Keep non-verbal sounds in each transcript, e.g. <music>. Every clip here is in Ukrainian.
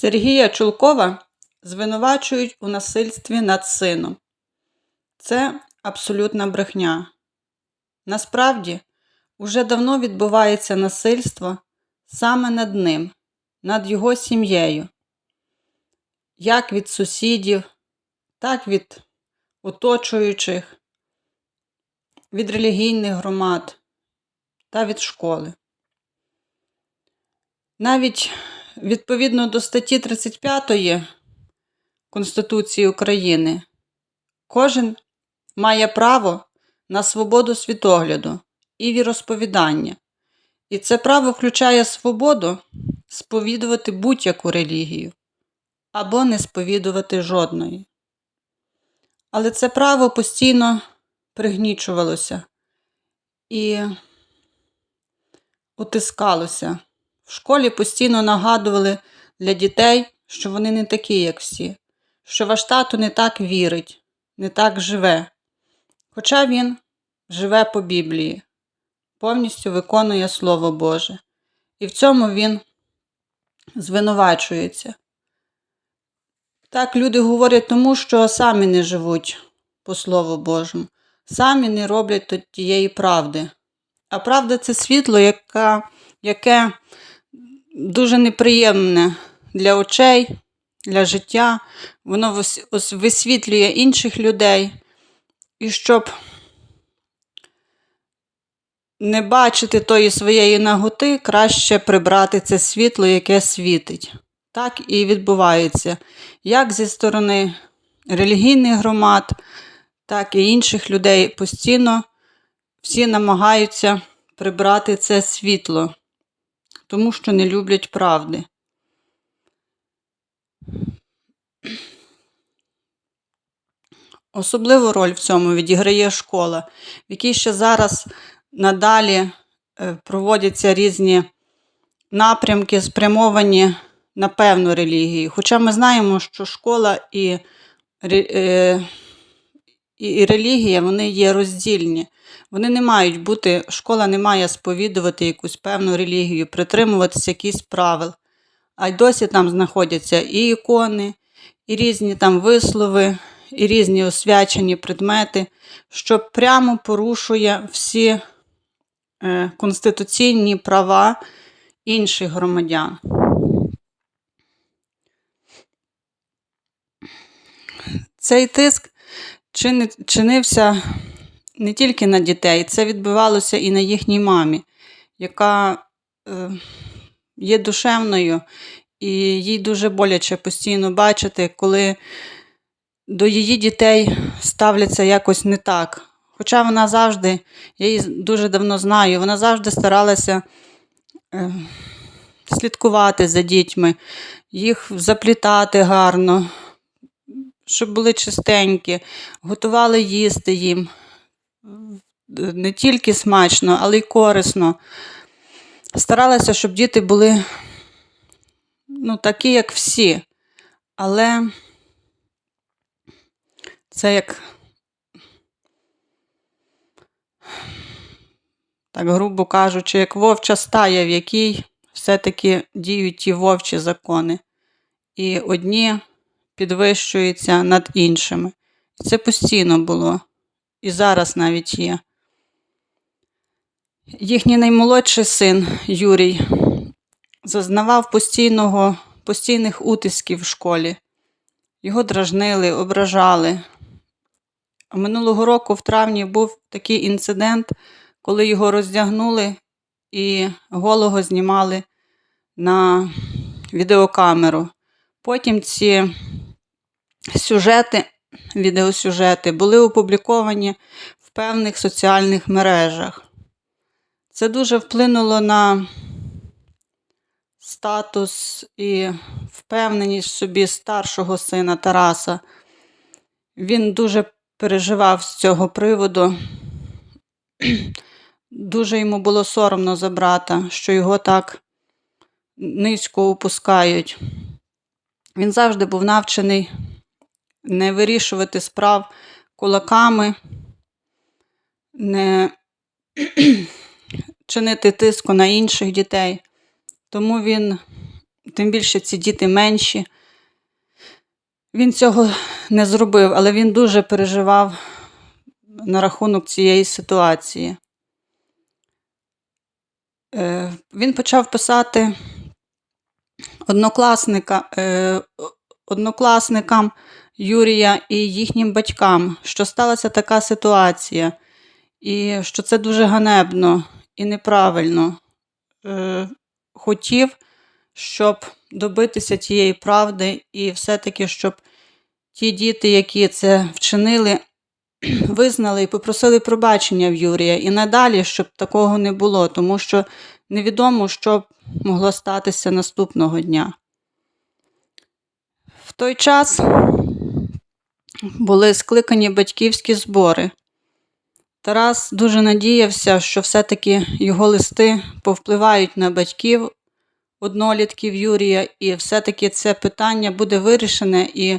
Сергія Чулкова звинувачують у насильстві над сином. Це абсолютна брехня. Насправді, уже давно відбувається насильство саме над ним, над його сім'єю, як від сусідів, так від оточуючих, від релігійних громад та від школи. Навіть відповідно до статті 35 Конституції України, кожен має право на свободу світогляду і віросповідання. І це право включає свободу сповідувати будь-яку релігію або не сповідувати жодної. Але це право постійно пригнічувалося і утискалося. В школі постійно нагадували для дітей, що вони не такі, як всі, що ваш тато не так вірить, не так живе. Хоча він живе по Біблії, повністю виконує Слово Боже. І в цьому він звинувачується. Так люди говорять тому, що самі не живуть по Слову Божому, самі не роблять тієї правди. А правда це світло, яка, яке дуже неприємне для очей, для життя. Воно вис- висвітлює інших людей. І щоб не бачити тої своєї наготи, краще прибрати це світло, яке світить. Так і відбувається як зі сторони релігійних громад, так і інших людей постійно всі намагаються прибрати це світло, тому що не люблять правди. Особливу роль в цьому відіграє школа, в якій ще зараз надалі е, проводяться різні напрямки, спрямовані на певну релігію. Хоча ми знаємо, що школа і, е, і, релігія вони є роздільні. Вони не мають бути, школа не має сповідувати якусь певну релігію, притримуватися якихось правил. А й досі там знаходяться і ікони, і різні там вислови, і різні освячені предмети, що прямо порушує всі е, конституційні права інших громадян. Цей тиск чинився не тільки на дітей, це відбувалося і на їхній мамі, яка е, є душевною, і їй дуже боляче постійно бачити, коли до її дітей ставляться якось не так. Хоча вона завжди, я її дуже давно знаю, вона завжди старалася е, слідкувати за дітьми, їх заплітати гарно, щоб були чистенькі, готували їсти їм. Не тільки смачно, але й корисно. Старалася, щоб діти були ну, такі, як всі. Але це як, так грубо кажучи, як вовча стая, в якій все-таки діють ті вовчі закони. І одні підвищуються над іншими. Це постійно було. І зараз навіть є. Їхній наймолодший син Юрій зазнавав постійного, постійних утисків в школі. Його дражнили, ображали. Минулого року в травні був такий інцидент, коли його роздягнули і голого знімали на відеокамеру. Потім ці сюжети, відеосюжети були опубліковані в певних соціальних мережах. Це дуже вплинуло на статус і впевненість в собі старшого сина Тараса. Він дуже переживав з цього приводу. <clears throat> Дуже йому було соромно за брата, що його так низько опускають. Він завжди був навчений не вирішувати справ кулаками, не <clears throat> чинити тиску на інших дітей. Тому він тим більше ці діти менші. Він цього не зробив, але він дуже переживав на рахунок цієї ситуації. Е, Він почав писати однокласника, е, однокласникам Юрія і їхнім батькам, що сталася така ситуація, і що це дуже ганебно і неправильно. Е, Хотів, щоб добитися тієї правди, і все-таки, щоб ті діти, які це вчинили, <clears throat> визнали і попросили пробачення в Юрія. І надалі, щоб такого не було, тому що невідомо, що могло статися наступного дня. В той час були скликані батьківські збори. Тарас дуже надіявся, що все-таки його листи повпливають на батьків однолітків Юрія, і все-таки це питання буде вирішене і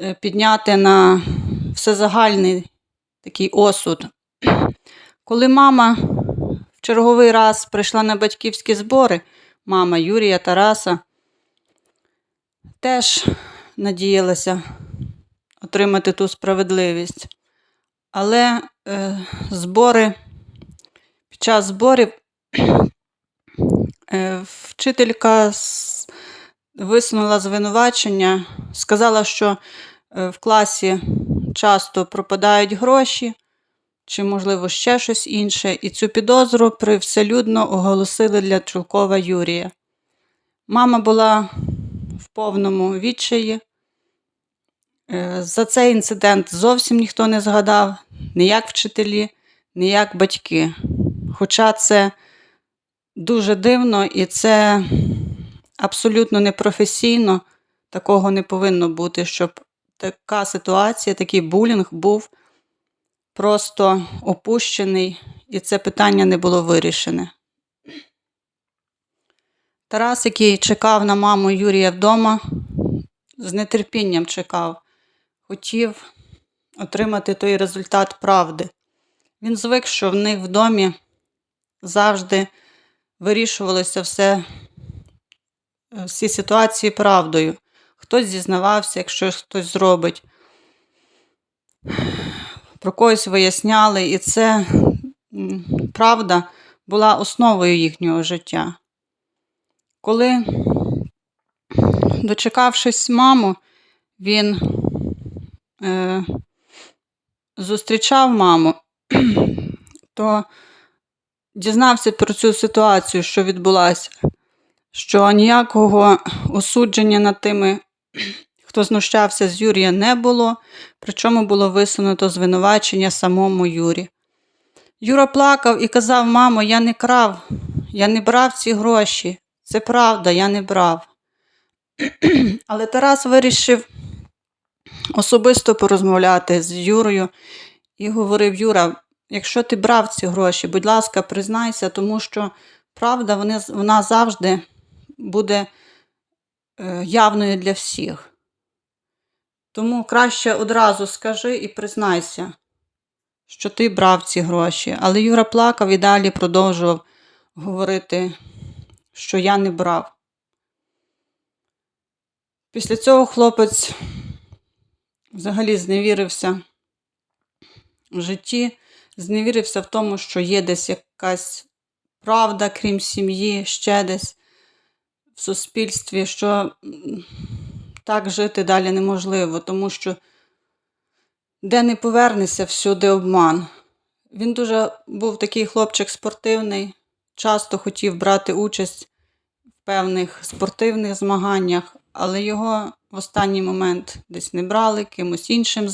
е, підняти на всезагальний такий осуд. Коли мама в черговий раз прийшла на батьківські збори, мама Юрія Тараса теж надіялася отримати ту справедливість. Але е, збори, під час зборів е, вчителька висунула звинувачення, сказала, що е, в класі часто пропадають гроші, чи, можливо, ще щось інше, і цю підозру привселюдно оголосили для Чулкова Юрія. Мама була в повному відчаї. Е, За цей інцидент зовсім ніхто не згадав, ні як вчителі, ні як батьки. Хоча це дуже дивно і це абсолютно непрофесійно, такого не повинно бути, щоб така ситуація, такий булінг був просто опущений, і це питання не було вирішене. Тарас, який чекав на маму Юрія вдома, з нетерпінням чекав, хотів отримати той результат правди. Він звик, що в них в домі завжди вирішувалося все, е, всі ситуації правдою. Хтось зізнавався, якщо хтось зробить. Про когось виясняли, і це правда була основою їхнього життя. Коли, дочекавшись маму, він е, зустрічав маму, <clears throat> то дізнався про цю ситуацію, що відбулася, що ніякого осудження над тими, <clears throat> хто знущався з Юрія, не було, причому було висунуто звинувачення самому Юрі. Юра плакав і казав: мамо, я не крав, я не брав ці гроші. Це правда, я не брав. <clears throat> Але Тарас вирішив особисто порозмовляти з Юрою і говорив: Юра, якщо ти брав ці гроші, будь ласка, признайся, тому що правда вони, вона завжди буде е, явною для всіх. Тому краще одразу скажи і признайся, що ти брав ці гроші. Але Юра плакав і далі продовжував говорити, що я не брав. Після цього хлопець взагалі зневірився в житті, зневірився в тому, що є десь якась правда, крім сім'ї, ще десь в суспільстві, що так жити далі неможливо, тому що де не повернешся, всюди обман. Він дуже був такий хлопчик спортивний, часто хотів брати участь в певних спортивних змаганнях, але його в останній момент десь не брали, кимось іншим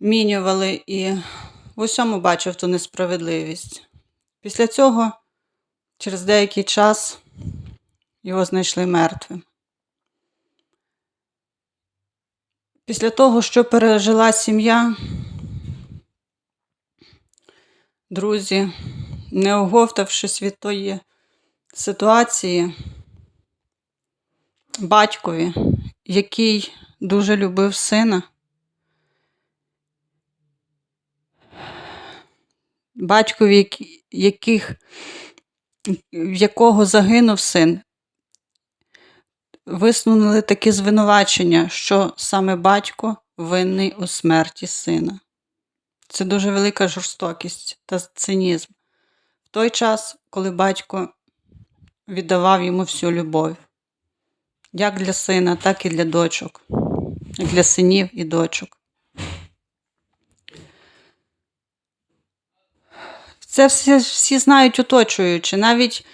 замінювали і в усьому бачив ту несправедливість. Після цього, через деякий час, його знайшли мертвим. Після того, що пережила сім'я, друзі, не оговтавшись від тої ситуації, батькові, який дуже любив сина, батькові, яких в якого загинув син, висунули такі звинувачення, що саме батько винний у смерті сина. Це дуже велика жорстокість та цинізм. В той час, коли батько віддавав йому всю любов, як для сина, так і для дочок, для синів і дочок. Це всі, всі знають оточуючи. Навіть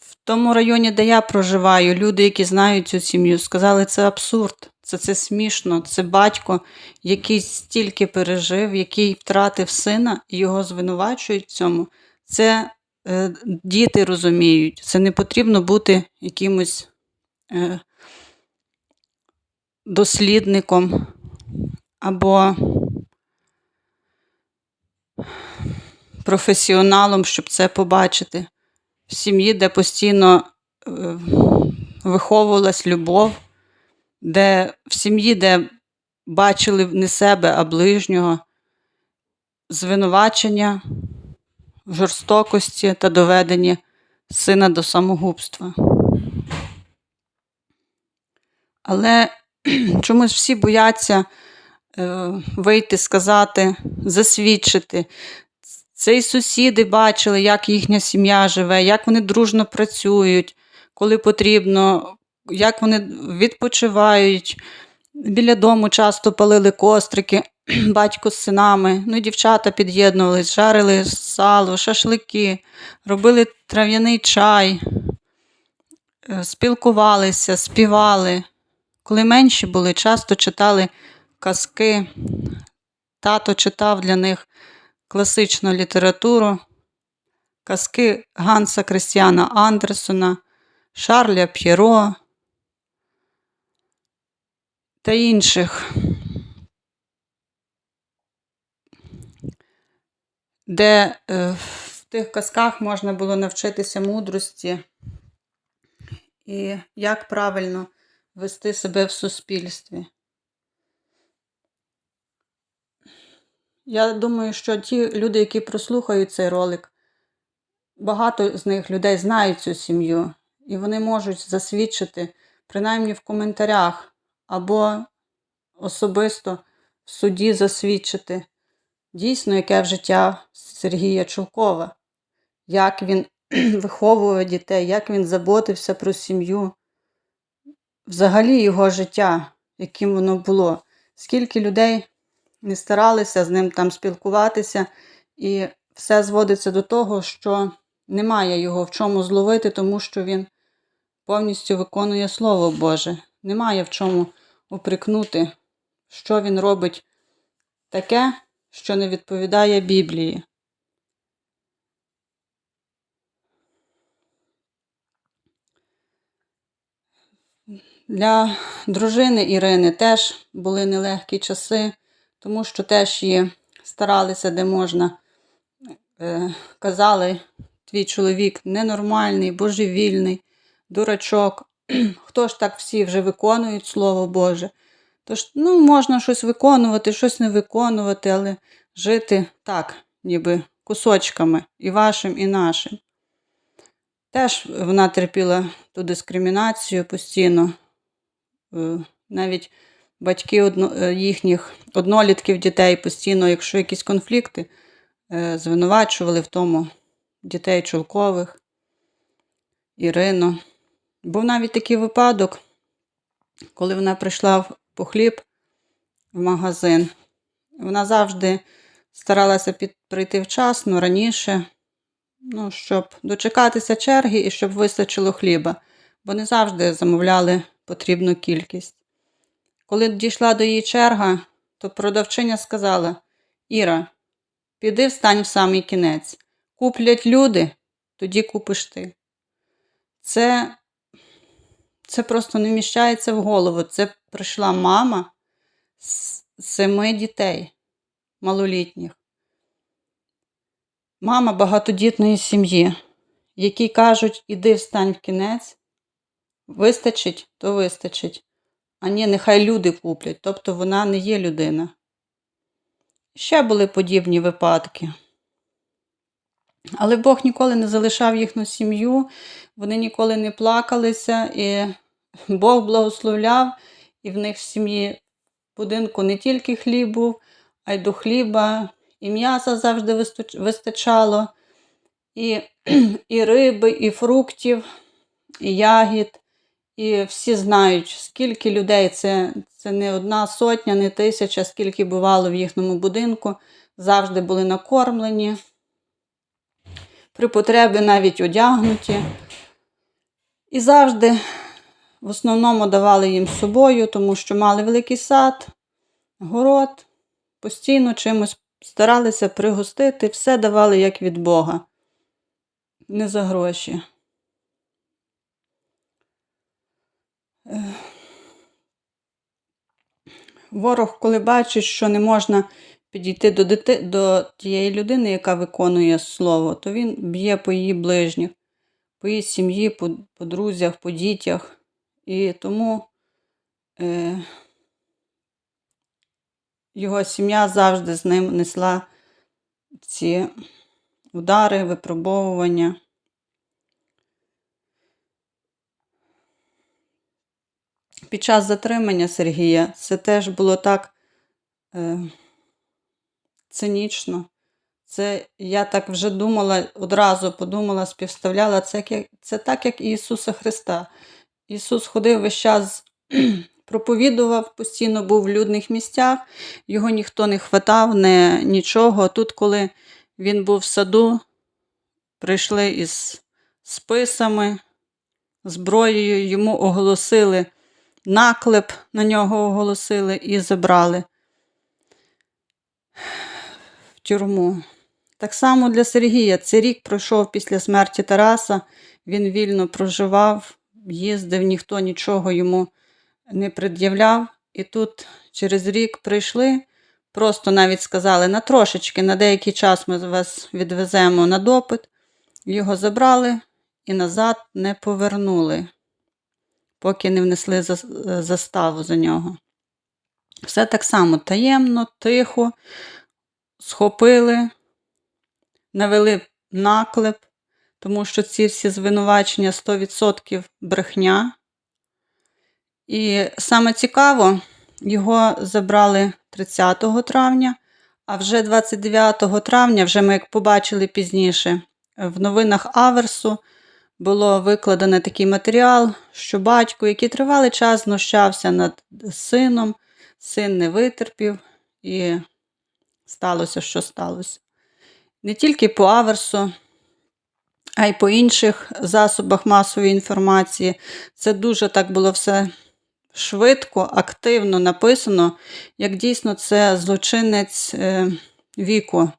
в тому районі, де я проживаю, люди, які знають цю сім'ю, сказали, це абсурд, це, це смішно, це батько, який стільки пережив, який втратив сина, і його звинувачують в цьому. Це е, діти розуміють, це не потрібно бути якимось е, дослідником або професіоналом, щоб це побачити. В сім'ї, де постійно е, виховувалась любов, де в сім'ї, де бачили не себе, а ближнього, звинувачення, жорстокості та доведення сина до самогубства. Але <clears throat> чомусь всі бояться е, вийти, сказати, засвідчити. Це і сусіди бачили, як їхня сім'я живе, як вони дружно працюють, коли потрібно, як вони відпочивають. Біля дому часто палили кострики, <clears throat> батько з синами, ну дівчата під'єднувались, жарили сало, шашлики, робили трав'яний чай, е, спілкувалися, співали. Коли менші були, часто читали казки. Тато читав для них класичну літературу, казки Ганса Крістіана Андерсона, Шарля П'єро та інших, де е, в тих казках можна було навчитися мудрості і як правильно вести себе в суспільстві. Я думаю, що ті люди, які прослухають цей ролик, багато з них людей знають цю сім'ю, і вони можуть засвідчити, принаймні в коментарях, або особисто в суді засвідчити дійсно, яке в життя Сергія Чулкова, як він <clears throat> виховував дітей, як він заботився про сім'ю, взагалі його життя, яким воно було, скільки людей не старалися з ним там спілкуватися, і все зводиться до того, що немає його в чому зловити, тому що він повністю виконує Слово Боже. Немає в чому упрекнути, що він робить таке, що не відповідає Біблії. Для дружини Ірини теж були нелегкі часи тому що теж її старалися, де можна. Е, казали, твій чоловік ненормальний, божевільний, дурачок. <clears throat> Хто ж так всі вже виконують Слово Боже? Тож, ну, можна щось виконувати, щось не виконувати, але жити так, ніби кусочками, і вашим, і нашим. Теж вона терпіла ту дискримінацію постійно. Е, навіть батьки одно, е, їхніх однолітків дітей постійно, якщо якісь конфлікти, е, звинувачували в тому дітей чолкових, Ірину. Був навіть такий випадок, коли вона прийшла по хліб в магазин. Вона завжди старалася під, прийти вчасно, раніше, ну, щоб дочекатися черги і щоб вистачило хліба, бо не завжди замовляли потрібну кількість. Коли дійшла до її черга, то продавчиня сказала Іра, піди встань в самий кінець. Куплять люди, тоді купиш ти. Це це просто не вміщається в голову. Це прийшла мама з семи дітей малолітніх. Мама багатодітної сім'ї, які кажуть, іди встань в кінець, вистачить, то вистачить а ні, нехай люди куплять, тобто вона не є людина. Ще були подібні випадки. Але Бог ніколи не залишав їхню сім'ю, вони ніколи не плакалися, і Бог благословляв, і в них в сім'ї будинку не тільки хліб був, а й до хліба, і м'яса завжди вистачало, і, <clears throat> і риби, і фруктів, і ягід. І всі знають, скільки людей, це, це не одна сотня, не тисяча, скільки бувало в їхньому будинку, завжди були накормлені, при потребі навіть одягнуті. І завжди в основному давали їм з собою, тому що мали великий сад, город, постійно чимось старалися пригостити, все давали як від Бога, не за гроші. Ворог, коли бачить, що не можна підійти до, дити... до тієї людини, яка виконує слово, то він б'є по її ближніх, по її сім'ї, по, по друзях, по дітях. І тому е... його сім'я завжди з ним несла ці удари, випробовування. Під час затримання Сергія це теж було так е, цинічно. Це я так вже думала, одразу подумала, співставляла це, це так, як і Ісуса Христа. Ісус ходив весь час, <clears throat> проповідував, постійно був в людних місцях, його ніхто не хватав, не нічого. Тут, коли він був в саду, прийшли із списами, зброєю, йому оголосили наклеп на нього оголосили і забрали в тюрму. Так само для Сергія цей рік пройшов після смерті Тараса, він вільно проживав, їздив, ніхто нічого йому не пред'являв. І тут через рік прийшли, просто навіть сказали на трошечки, на деякий час ми вас відвеземо на допит. Його забрали і назад не повернули поки не внесли заставу за нього. Все так само таємно, тихо, схопили, навели наклеп, тому що ці всі звинувачення 100% брехня. І саме цікаво, його забрали 30 травня, а вже 29 травня, вже ми як побачили пізніше, в новинах Аверсу було викладено такий матеріал, що батько, який тривалий час знущався над сином, син не витерпів, і сталося, що сталося. Не тільки по Аверсу, а й по інших засобах масової інформації. Це дуже так було все швидко, активно написано, як дійсно це злочинець е, віку.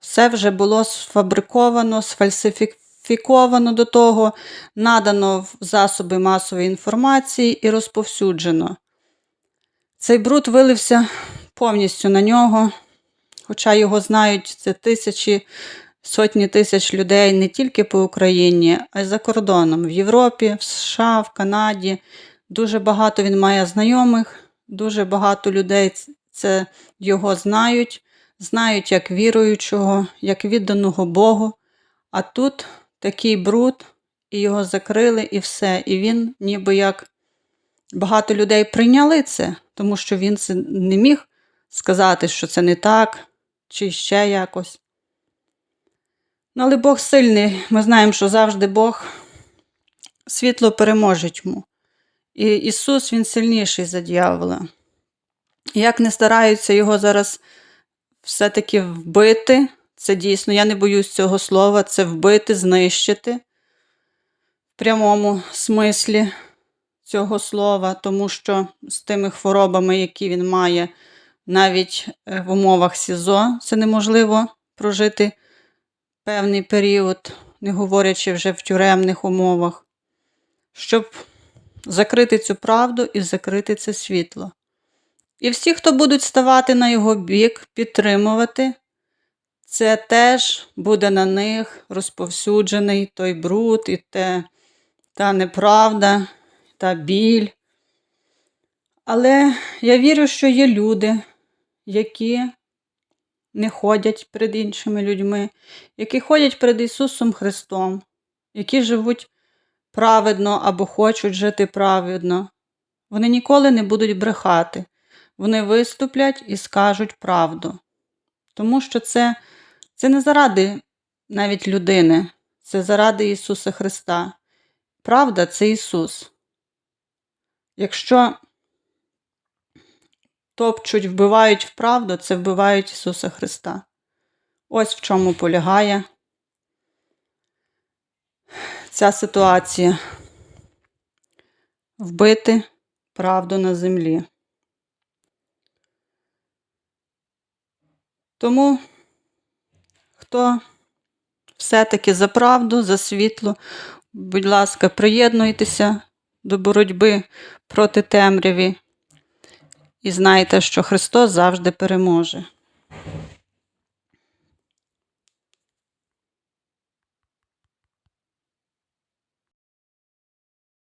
Все вже було сфабриковано, сфальсифіковано до того, надано в засоби масової інформації і розповсюджено. Цей бруд вилився повністю на нього, хоча його знають це тисячі, сотні тисяч людей не тільки по Україні, а й за кордоном, в Європі, в США, в Канаді. Дуже багато він має знайомих, дуже багато людей це його знають, знають як віруючого, як відданого Богу. А тут такий бруд, і його закрили, і все. І він ніби як багато людей прийняли це, тому що він це не міг сказати, що це не так, чи ще якось. Ну, але Бог сильний, ми знаємо, що завжди Бог світло переможе тьму. І Ісус Він сильніший за дьявола. Як не стараються його зараз все-таки вбити, це дійсно, я не боюсь цього слова, це вбити, знищити в прямому смислі цього слова, тому що з тими хворобами, які він має, навіть е, в умовах СІЗО, це неможливо прожити певний період, не говорячи вже в тюремних умовах, щоб закрити цю правду і закрити це світло. І всі, хто будуть ставати на його бік, підтримувати, це теж буде на них розповсюджений той бруд і те, та неправда, та біль. Але я вірю, що є люди, які не ходять перед іншими людьми, які ходять перед Ісусом Христом, які живуть праведно або хочуть жити праведно. Вони ніколи не будуть брехати. Вони виступлять і скажуть правду. Тому що це, це не заради навіть людини, це заради Ісуса Христа. Правда це Ісус. Якщо топчуть, вбивають в правду, це вбивають Ісуса Христа. Ось в чому полягає ця ситуація. Вбити правду на землі. Тому, хто все-таки за правду, за світло, будь ласка, приєднуйтеся до боротьби проти темряві і знайте, що Христос завжди переможе.